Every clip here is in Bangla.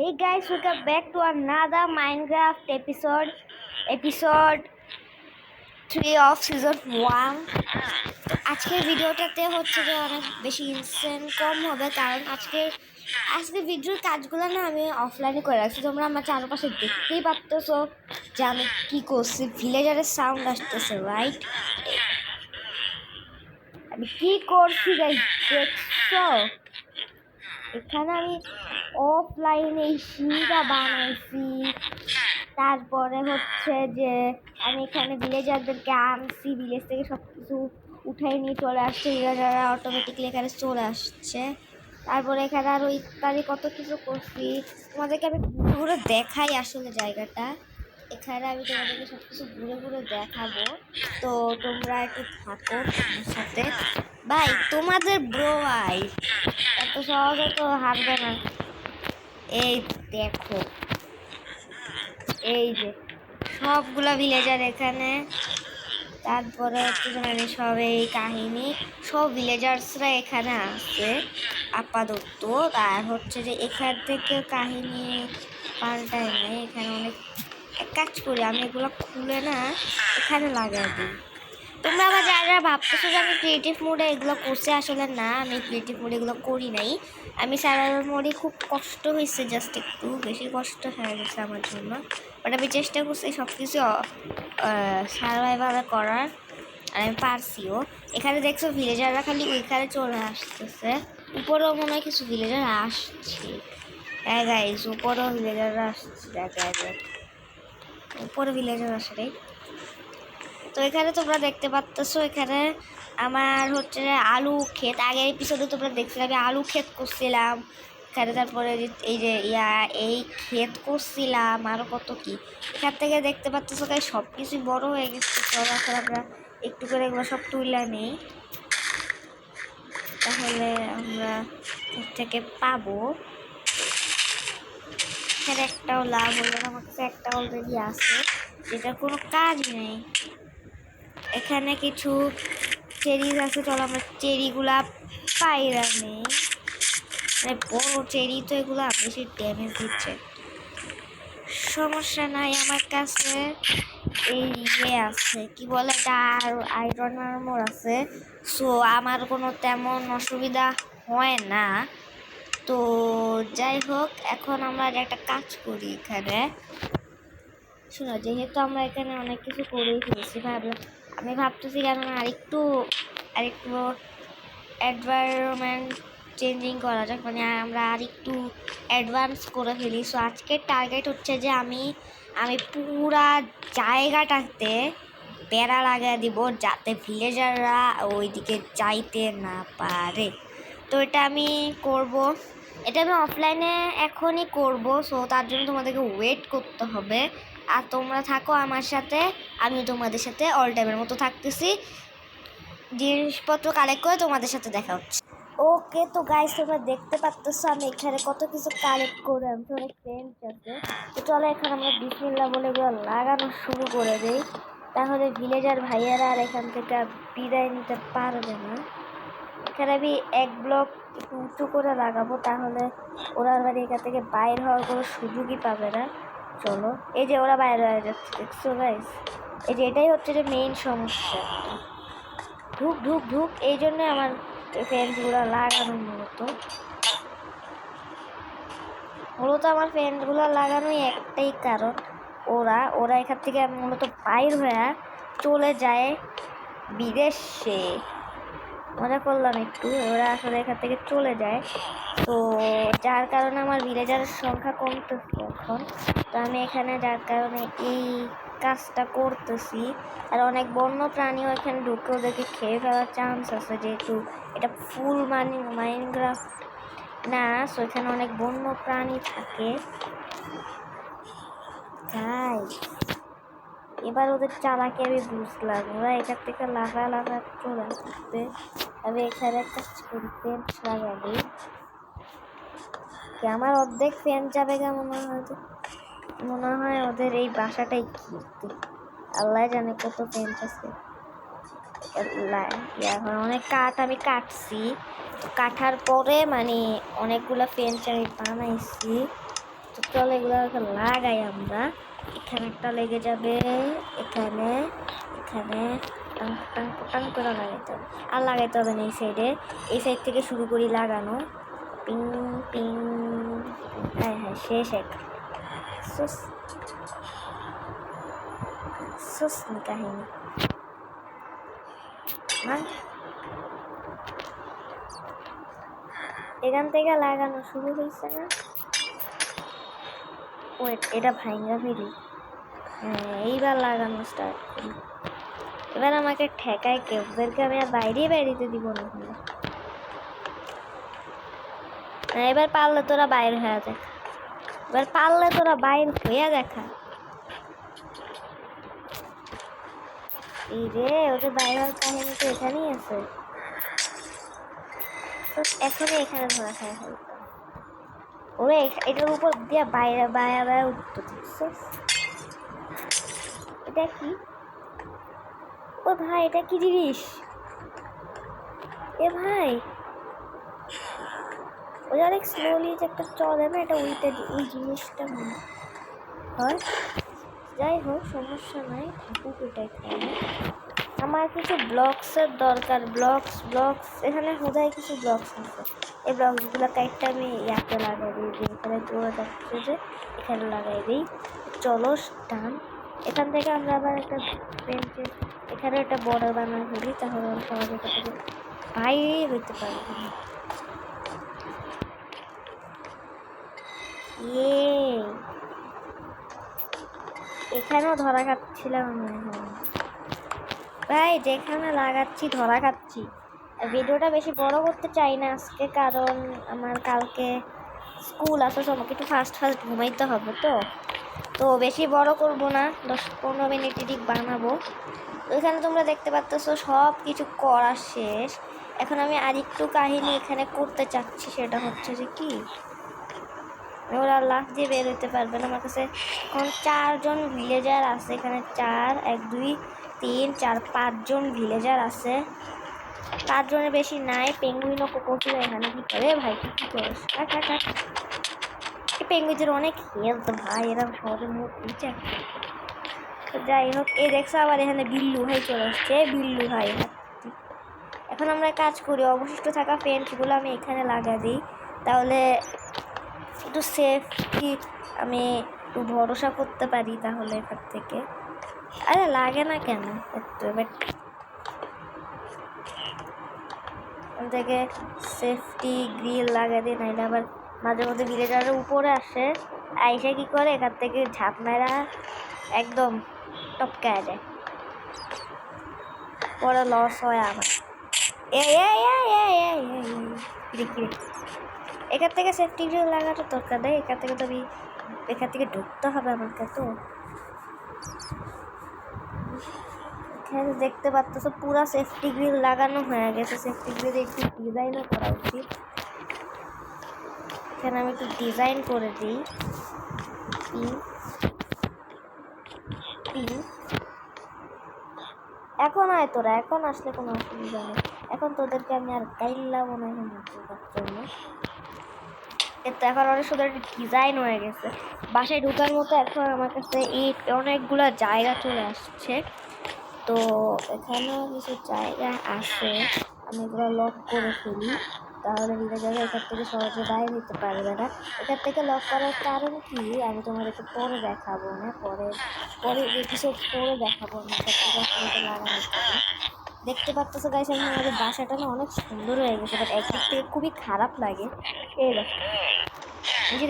Hey guys, welcome back to another Minecraft episode, episode 3 of season 1. তো আজকের ভিডিওটাতে হচ্ছে যে অনেক বেশি ইনসেন্ট কম হবে কারণ আজকে আজকে ভিডিওর কাজগুলো না আমি অফলাইনে করে রাখছি। তোমরা আমার চারপাশে দেখতেই পারতেছো যে আমি কী করছি। ভিলেজারের সাউন্ড আসতেছে রাইট আমি কী করছি গাইস দেখছ? এখানে আমি অফলাইনে সিঁড়িটা বানাইছি। তারপরে হচ্ছে যে আমি এখানে ভিলেজারদেরকে আনছি ভিলেজ থেকে সব কিছু উঠাই নিয়ে চলে আসছে। ভিলেজাররা অটোমেটিকলি এখানে চলে আসছে। তারপরে এখানে আরও ইত্যাদি কত কিছু করছি। তোমাদেরকে আমি ঘুরে ঘুরে দেখাই আসলে জায়গাটা। এখানে আমি তোমাদেরকে সব কিছু ঘুরে ঘুরে দেখাবো। তো তোমরা একটু থাকো সাথে। ভাই, তোমাদের ব্রো ভাই এত সহজে তো হারবে না। এই দেখো, এই যে সবগুলা ভিলেজার এখানে। তারপরে হচ্ছে মানে সব এই কাহিনী। সব ভিলেজার্সরা এখানে আছে, আপাতত। আর হচ্ছে যে এখান থেকে কাহিনী পাল্টায় নেই। এখানে অনেক কাজ করি, আমি এগুলো খুলে না, এখানে লাগাই দিই। তোমরা আবার যারা ভাবতেছো যে আমি ক্রিয়েটিভ মোডে এগুলো করছি, আসলে না, আমি ক্রিয়েটিভ মোডে এগুলো করি নাই। আমি সার্ভাইভাল মোডে খুব কষ্ট হয়েছে জাস্ট একটু বেশি কষ্ট হয়ে গেছে আমার জন্য। বাট আমি চেষ্টা করছি সব কিছু সার্ভাইভালে করার, আর আমি পারছিও। এখানে দেখছ ভিলেজাররা খালি ওইখানে চলে আসতেছে। উপরেও মনে হয় কিছু ভিলেজার আসছে। হ্যাঁ গাইজ উপরেও ভিলেজাররা আসছে, দেখা যায় উপরে ভিলেজার আসে তো এখানে তোমরা দেখতে পাচ্তেছো এখানে আমার হচ্ছে আলু ক্ষেত। আগের এপিসোডে তোমরা দেখছিলে, আমি আলু ক্ষেত করছিলাম। এখানে তারপরে এই যে ইয়া, এই ক্ষেত করছিলাম আরও কত কি। এখান থেকে দেখতে পাচ্তেছো গাই সব কিছুই বড় হয়ে গেছে। এখন আমরা একটু করে এগুলো সব তুলে নেই। তাহলে আমরা এর থেকে পাবো। এখানে একটাও লাভ হলো আমার কাছে একটা অলরেডি আছে, যেটার কোনো কাজ নেই। এখানে কিছু চেরিজ আছে, চলো আমরা চেরিগুলা পাইরা নেই মানে বড় চেরি তো এগুলা বেশি ড্যামেজ দিচ্ছে। সমস্যা নাই আমার কাছে। এই ইয়ে আছে, কি বলে এটা? আয়রন আর্মর আছে। সো আমার কোনো তেমন অসুবিধা হয় না। তো, যাই হোক, এখন আমরা একটা কাজ করি এখানে। শোনো, যেহেতু আমরা এখানে অনেক কিছু করেই ফেলেছি, ভাবলাম আমি ভাবতেছি কেন আরেকটু আরেকটু অ্যাডভারমেন্ট চেঞ্জিং করা যাক। মানে আমরা আরেকটু অ্যাডভান্স করে ফেলি। সো আজকের টার্গেট হচ্ছে যে আমি আমি পুরা জায়গাটাতে বেড়া লাগিয়ে দিব যাতে ভিলেজাররা ওইদিকে যাইতে না পারে। তো এটা আমি করব। এটা আমি অফলাইনে এখনই করব। সো তার জন্য তোমাদেরকে ওয়েট করতে হবে। আর তোমরা থাকো আমার সাথে আমি তোমাদের সাথে অল টাইমের মতো থাকতেছি। জিনিসপত্র কালেক্ট করে তোমাদের সাথে দেখা হচ্ছে। ওকে তো গাইস তোমরা দেখতে পাচ্তেছো আমি এখানে কত কিছু কালেক্ট করে, আমি তো অনেক পেন্ট আছে তো চলো এখন আমরা বিসমিল্লা বলে এগুলো লাগানো শুরু করে দিই। তাহলে ভিলেজার ভাইয়ারা আর এখান থেকে বিদায় নিতে পারবে না। এখানে আমি এক ব্লক উঁচু করে লাগাবো, তাহলে ওরা আর এখান থেকে বাইর হওয়ার কোনো সুযোগই পাবে না। চলো এই যে ওরা বাইরে হয়ে যাচ্ছে, দেখছ গাইস এই যে এটাই হচ্ছে যে মেইন সমস্যা। ঢুক ঢুক ঢুক এই জন্যে আমার ফ্যানগুলো লাগানো মূলত মূলত আমার ফ্যানগুলো লাগানোই একটাই কারণ। ওরা ওরা এখান থেকে মূলত বাইর হয়ে চলে যায় বিদেশে। মজা করলাম একটু, ওরা আসলে এখান থেকে চলে যায়। তো যার কারণে আমার ভিলেজারের সংখ্যা কমতেছে এখন। তো আমি এখানে যার কারণে এই কাজটা করতেছি। আর অনেক বন্য প্রাণীও এখানে ঢুকে ওদেরকে খেয়ে ফেলার চান্স আছে যেহেতু এটা ফুল মানি মাইনক্রাফট না সো এখানে অনেক বন্য প্রাণী থাকে। তাই এবার ওদের চালাকি আমি বুঝলাম। ওরা এখান থেকে লাফা লাফা চলে আসতে আমি এখানে একটা করি পেন্ট লাগাবি। আমার অর্ধেক ফ্যান যাবে কেমন মনে হয়? মনে হয় ওদের এই বাসাটাই কি আল্লাহ জানে কত পেন্ট আছে। অনেক কাঠ আমি কাটছি। কাটার পরে মানে অনেকগুলো পেন্ট আমি বানাইছি। তো চলো এগুলো লাগাই আমরা। এখানে একটা লেগে যাবে, এখানে এখানে। টাং টাং টাং করে লাগাইতে হবে আর লাগাইতে হবে না এই সাইডে এই সাইড থেকে শুরু করি লাগানো। Ping ping. হ্যাঁ হ্যাঁ শেষ এক। সুস সুস কাহিনী। এখান থেকে লাগানো শুরু হয়েছে না? ওয়েট এটা ভাইঙ্গা ফেলি। হ্যাঁ এইবার লাগানো স্টার্ট করি। এবার আমাকে ঠেকায় কেউ ওদেরকে আমি আর বাইরেই বাইরেতে দিব না হ্যাঁ, এবার পারলে তোরা বাইর হয়ে দেখা এবার পারলে তোরা বাইর হয়ে দেখা এই রে ওদের বাইরে হওয়ার কাহিনী তো এখানেই আছে। তো এখনই এখানে ধরা খায় হয়তো। ওরে এটার উপর দিয়ে বাইরে বাইরে বাইরে উঠতে এটা কি? ও ভাই, এটা কি জিনিস? এ ভাই। ওই অনেক স্লোলি যে একটা চলে না, এটা ওইটা এই জিনিসটা মনে হয়? যাই হোক, সমস্যা নাই, থাকুক খাই আমার কিছু ব্লকসের দরকার ব্লকস ব্লকস এখানে হোদায় কিছু ব্লকস আছে। এই ব্লকসগুলো কাইটটা আমি ইয়াতে লাগাই দিই এখানে দৌড়ে যাচ্ছে যে, এখানে লাগাই দিই। চলো টান এখান থেকে আমরা আবার একটা বেঞ্চে এখানে একটা বর্ডার বানানো ফেলি তাহলে সহজে থেকে বাইরেই হইতে পারব ইয়ে। এখানেও ধরা খাচ্ছিলাম আমি এখন। ভাই, যেখানে লাগাচ্ছি, ধরা খাচ্ছি। ভিডিওটা বেশি বড় করতে চাই না আজকে, কারণ আমার কালকে স্কুল আসার সময় একটু ফাস্ট ফাস্ট ঘুমাইতে হবে তো। তো বেশি বড় করব না, দশ পনেরো মিনিট ঠিক বানাবো। তো এখানে তোমরা দেখতে পাচ্ছ সব কিছু করা শেষ। এখন আমি আরেকটু কাহিনী এখানে করতে চাচ্ছি, সেটা হচ্ছে যে কি? ওরা লাফ দিয়ে বের হতে পারবে না আমার কাছে। এখন চারজন ভিলেজার আছে এখানে, চার, এক, দুই, তিন, চার, পাঁচজন ভিলেজার আছে। পাঁচজনের বেশি নাই পেঙ্গুইনও কোকোটিও এখানে কি করে? ভাই, কি করিস? এই অনেক হেলথ ভাই, এরা সহজে মুখ যাই হোক এ দেখছ আবার এখানে বিল্লু ভাই চলে আসছে। বিল্লু ভাই এখন আমরা কাজ করি, অবশিষ্ট থাকা পেন্টগুলো আমি এখানে লাগা দিই। তাহলে একটু সেফটি আমি একটু ভরসা করতে পারি তাহলে এখান থেকে। আরে লাগে না কেন একটু এখান থেকে সেফটি গ্রিল লাগিয়ে দিই, নাইলে আবার মাঝে মধ্যে ভিলেজারের উপরে আসে। আইসে কি করে? এখান থেকে ঝাঁপ মেরা একদম টপকায় যায়। পরে লস হয় আমার। এখান থেকে সেফটি লাগাটা দরকার নেই। এখান থেকে তো আমি, এখান থেকে ঢুকতে হবে আমাকে তো। এখানে দেখতে পাচ্ছ, পুরো সেফটি গ্রিল লাগানো হয়ে গেছে। সেফটি গ্রিল একটু ডিজাইনও করা উচিত। এখানে আমি একটু ডিজাইন করে দিই। এখন আয় তোরা, এখন আসলে কোনো অসুবিধা নেই। এখন তোদেরকে আমি আর গাইল্লা ঢোকার জন্য। এতে এখন অনেক সুন্দর একটা ডিজাইন হয়ে গেছে। বাসায় ঢোকার মতো এখন আমার কাছে এই অনেকগুলো জায়গা চলে আসছে। তো এখানেও কিছু জায়গা আছে। আমি এগুলো লক করে ফেলি। তাহলে জায়গায় এখান থেকে সহজে বাইরে নিতে পারবে না। এখান থেকে লক করার কারণ কি? আমি তোমাদেরকে পরে দেখাবো না। পরে পরে এপিসোড পরে দেখাবো আমি হবে। দেখতে পাচ্ছ গাইস এখন আমাদের বাসাটা না অনেক সুন্দর হয়ে গেছে বাট একদিক থেকে খুবই খারাপ লাগে। এই দেখো।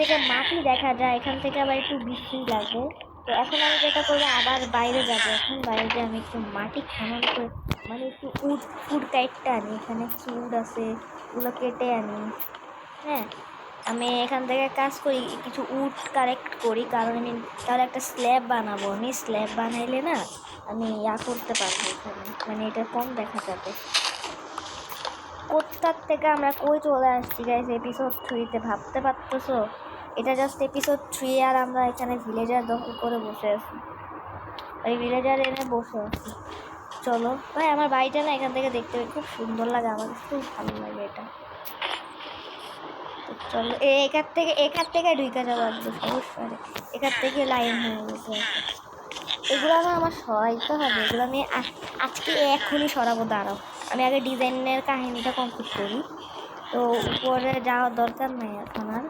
থেকে মাটি দেখা যায়, এখান থেকে আবার একটু বৃষ্টি লাগে তো এখন আমি যেটা করব, আবার বাইরে যাব। এখন বাইরে আমি একটু মাটি খনন করে মানে একটু উড উড কাইটটা আনি। এখানে কিছু উড আছে? ওগুলো কেটে আনি। হ্যাঁ আমি এখান থেকে কাজ করি, কিছু উড কালেক্ট করি। কারণ আমি তাহলে একটা স্ল্যাব বানাবো। আমি স্ল্যাব বানাইলে না, আমি ইয়া করতে পারব এখানে। মানে এটা কম দেখা যাবে। কোথার থেকে আমরা কই চলে আসছি গাইস এপিসোড থ্রিতে ভাবতে পারতেছো? এটা জাস্ট এপিসোড থ্রি আর আমরা এখানে ভিলেজার দখল করে বসে আছি। ওই ভিলেজার এনে বসে আছি। চলো। ভাই, আমার বাড়িটা না এখান থেকে দেখতে খুব সুন্দর লাগে আমার, খুব ভালো লাগে এটা। চলো এখান থেকে এখান থেকে ঢুকে লাগবে সমস্যা এখান থেকে লাইন হয়ে গেছে। এগুলো না আমার সরাইতে হবে। এগুলো আমি আজ- আজকে এখনই সরাবো, দাঁড়াও। আমি আগে ডিজাইনের কাহিনীটা কমপ্লিট করি। তো উপরে যাওয়ার দরকার নাই এখন আর।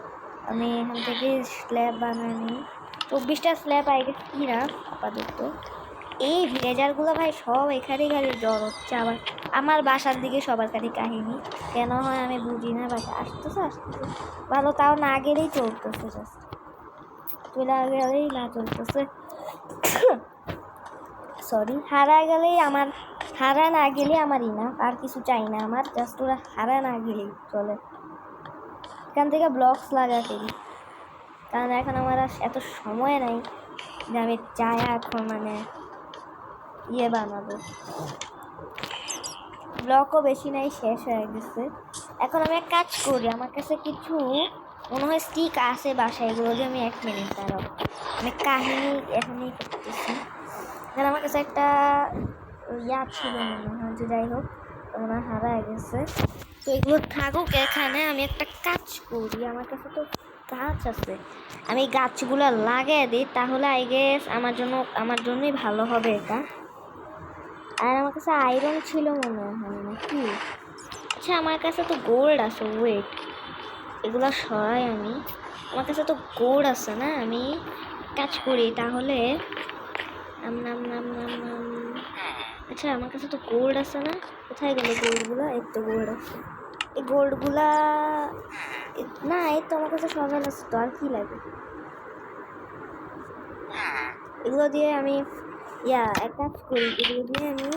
আমি এখান থেকে স্ল্যাব বানাই নিই চব্বিশটা স্ল্যাব আগে কিনা আপাতত। এই ভিলেজারগুলো ভাই সব এখানে খালি জ্বর হচ্ছে আবার। আমার বাসার দিকে সবার কাছে কাহিনী। কেন হয় আমি বুঝি না বাসা আসতেছে আসতেছে। ভালো তাও না গেলেই চলতেছে জাস্ট গেলেই না চলতেছে। সরি হারা গেলেই আমার, হারা না গেলে আমারই না আর কিছু চাই না আমার জাস্ট ওরা হারা না গেলেই চলে। এখান থেকে ব্লকস লাগাতে কারণ এখন আমার আর এত সময় নাই যে আমি চাই এখন মানে ইয়ে বানাবো। ব্লকও বেশি নাই, শেষ হয়ে গেছে। এখন আমি এক কাজ করি, আমার কাছে কিছু, মনে হয় স্টিক আছে বাসায়, এগুলো দিয়ে আমি এক মিনিট দাঁড়াবো। আমি কাহিনি এখনই করতেছি। কারণ আমার কাছে একটা ইয়া ছিল মনে হয় যে যাই হোক মনে হয় হারায় গেছে। তো এগুলো থাকুক এখানে, আমি একটা কাজ করি। আমার কাছে তো গাছ আছে। আমি গাছগুলো লাগিয়ে দিই, তাহলে আই গেস আমার জন্য, আমার জন্যই ভালো হবে এটা। আর আমার কাছে আয়রন ছিল মনে হয় না নাকি? আচ্ছা আমার কাছে তো গোল্ড আছে ওয়েট এগুলো সরাই আমি। আমার কাছে তো গোল্ড আছে না, আমি কাজ করি তাহলে। নাম নাম নাম নাম আচ্ছা আমার কাছে তো গোল্ড আছে না, কোথায় গেল গোল্ডগুলো এই তো গোল্ড আছে। এই গোল্ডগুলা না, এই তো আমার কাছে সকাল আছে, তো আর কি লাগে? এগুলো দিয়ে আমি ইয়া এক কাজ করি এগুলো আমি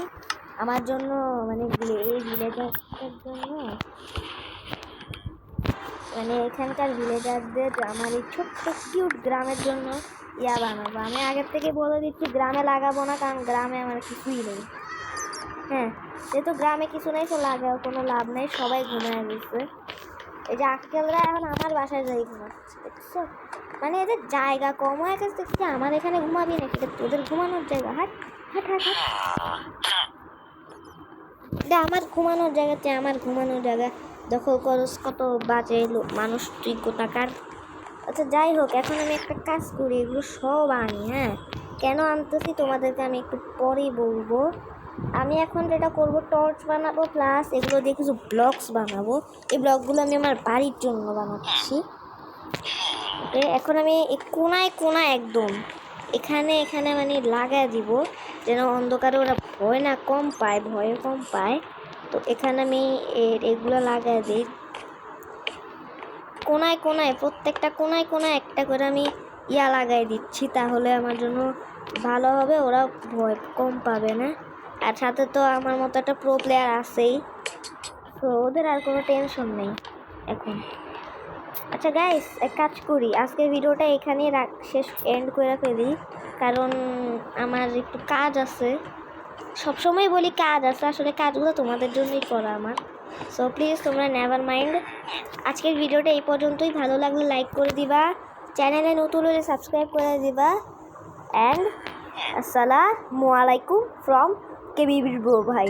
আমার জন্য মানে এই ভিলেজারদের জন্য মানে এখানকার ভিলেজারদের আমার এই ছোট্ট কিউট গ্রামের জন্য ইয়া বানাবো। আমি আগের থেকে বলে দিচ্ছি, গ্রামে লাগাবো না, কারণ গ্রামে আমার কিছুই নেই। হ্যাঁ যেহেতু গ্রামে কিছু নেই, তো লাগাও, কোনো লাভ নেই, সবাই ঘুমায় গেছে এই যে আজকালরা এখন আমার বাসায় যাই ঘুমাচ্ছে দেখছ? মানে এদের জায়গা কম। হয়ে গেছে দেখছি আমার এখানে ঘুমাবি নাকি? তোদের ঘুমানোর জায়গা। হাট হাট হাট হাট। এটা আমার ঘুমানোর জায়গাতে আমার ঘুমানোর জায়গা। দখল করস, কত বাজে মানুষ, তুই কোথাকার? আচ্ছা যাই হোক, এখন আমি একটা কাজ করি, এগুলো সব আনি হ্যাঁ? কেন আনতেছি তোমাদেরকে আমি একটু পরেই বলব। আমি এখন যেটা করব, টর্চ বানাবো, প্লাস এগুলো দিয়ে কিছু ব্লকস বানাবো। এই ব্লকগুলো আমি আমার বাড়ির জন্য বানাচ্ছি। এখন আমি কোনায় কোনায় একদম, এখানে এখানে মানে লাগায় দিব, যেন অন্ধকারে ওরা ভয় না কম পায় ভয় কম পায়। তো এখানে আমি এগুলো লাগায় দিই। কোনায় কোনায়, প্রত্যেকটা কোনায় কোনায় একটা করে আমি ইয়া লাগাই দিচ্ছি, তাহলে আমার জন্য ভালো হবে ওরা ভয় কম পাবে না। আর সাথে তো আমার মতো একটা প্রো প্লেয়ার আছেই, তো ওদের আর কোনো টেনশন নেই, এখন। আচ্ছা গাইস এক কাজ করি। আজকের ভিডিওটা এখানেই রাখ, শেষ এন্ড করে ফেলি। কারণ আমার একটু কাজ আছে। সবসময় বলি কাজ আছে, আসলে কাজগুলো তোমাদের জন্যই করা আমার। সো প্লিজ তোমরা নেভার মাইন্ড আজকের ভিডিওটা এই পর্যন্তই। ভালো লাগলে লাইক করে দিবা। চ্যানেলে নতুন হলে সাবস্ক্রাইব করে দিবা। অ্যান্ড আসসালামু আলাইকুম ফ্রম কেবি ভাই।